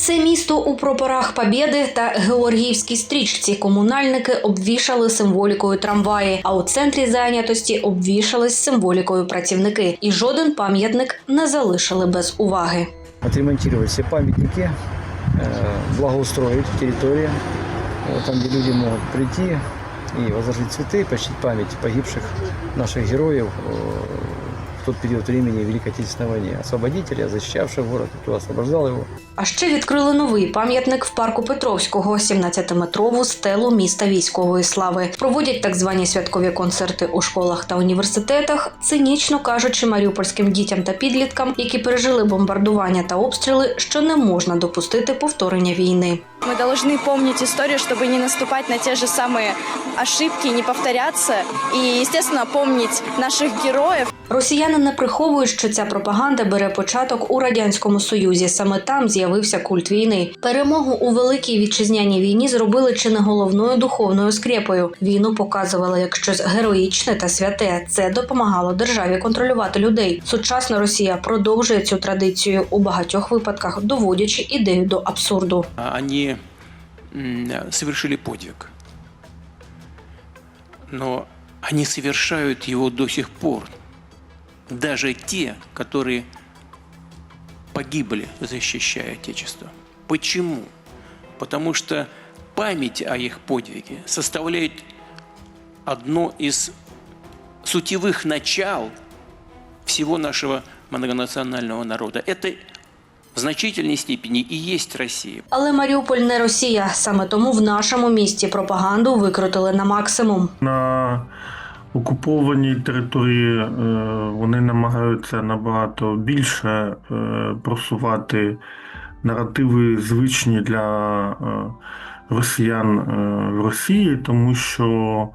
Все місто у прапорах Побєди та Георгіївській стрічці комунальники обвішали символікою трамваї, а у центрі зайнятості обвішались символікою працівники, і жоден пам'ятник не залишили без уваги. отремонтировать все памятники, э, благоустроить территорию, э, там, где люди могут прийти и возложить цветы, почтить память погибших наших героев э, в тот период времени Великой Отечественной войны, освободителя, защищавших город, кто освобождал его. А ще відкрили новий пам'ятник в парку Петровського, 17-метрову стелу міста військової слави. Проводять так звані святкові концерти у школах та університетах, цинічно кажучи маріупольським дітям та підліткам, які пережили бомбардування та обстріли, що не можна допустити повторення війни. Мы должны помнить историю, чтобы не наступать на те же самые ошибки, не повторяться. И, естественно, помнить наших героев. Росіяни не приховують, що ця пропаганда бере початок у радянському союзі. Саме там з'явився культ війни. Перемогу у великій вітчизняній війні зробили чи не головною духовною скрепою. Війну показували як щось героїчне та святе. Це допомагало державі контролювати людей. Сучасна Росія продовжує цю традицію у багатьох випадках, доводячи ідею до абсурду. А они м, совершили подвиг. Но они совершают его до сих пор Даже те, которые погибли, защищая Отечество. Почему? Потому что память о их подвиге составляет одно из сутевых начал всего нашего многонационального народа. Это в значительной степени и есть Россия. Але Маріуполь не Росія. Саме тому в нашому місті пропаганду викрутили на максимум. На окупованій території е, вони намагаються набагато більше е, просувати наративи звичні для е, росіян в Росії, тому що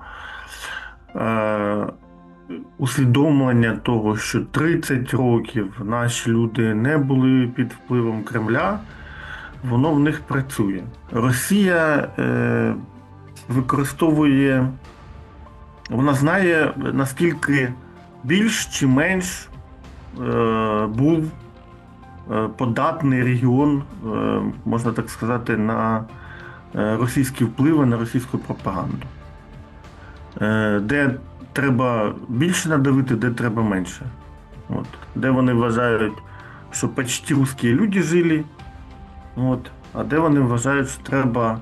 усвідомлення того, що 30 років наші люди не були під впливом Кремля, воно в них працює. Росія використовує вона знає, наскільки більш чи менш е, був е, податний регіон, е, можна так сказати, на е, російські впливи, на російську пропаганду. Е, де треба більше надавити, де треба менше. От. Де вони вважають, що почти русські люди жили, от. а де вони вважають, що треба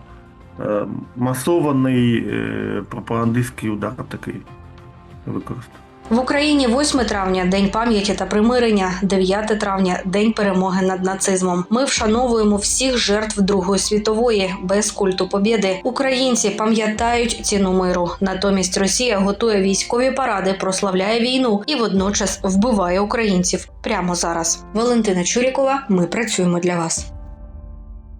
масований е, пропагандистський удар такий використати. В Україні 8 травня день пам'яті та примирення, 9 травня день перемоги над нацизмом. Ми вшановуємо всіх жертв Другої світової без культу побєди. Українці пам'ятають ціну миру. Натомість Росія готує військові паради, прославляє війну і водночас вбиває українців прямо зараз. Валентина Чурікова. Ми працюємо для вас.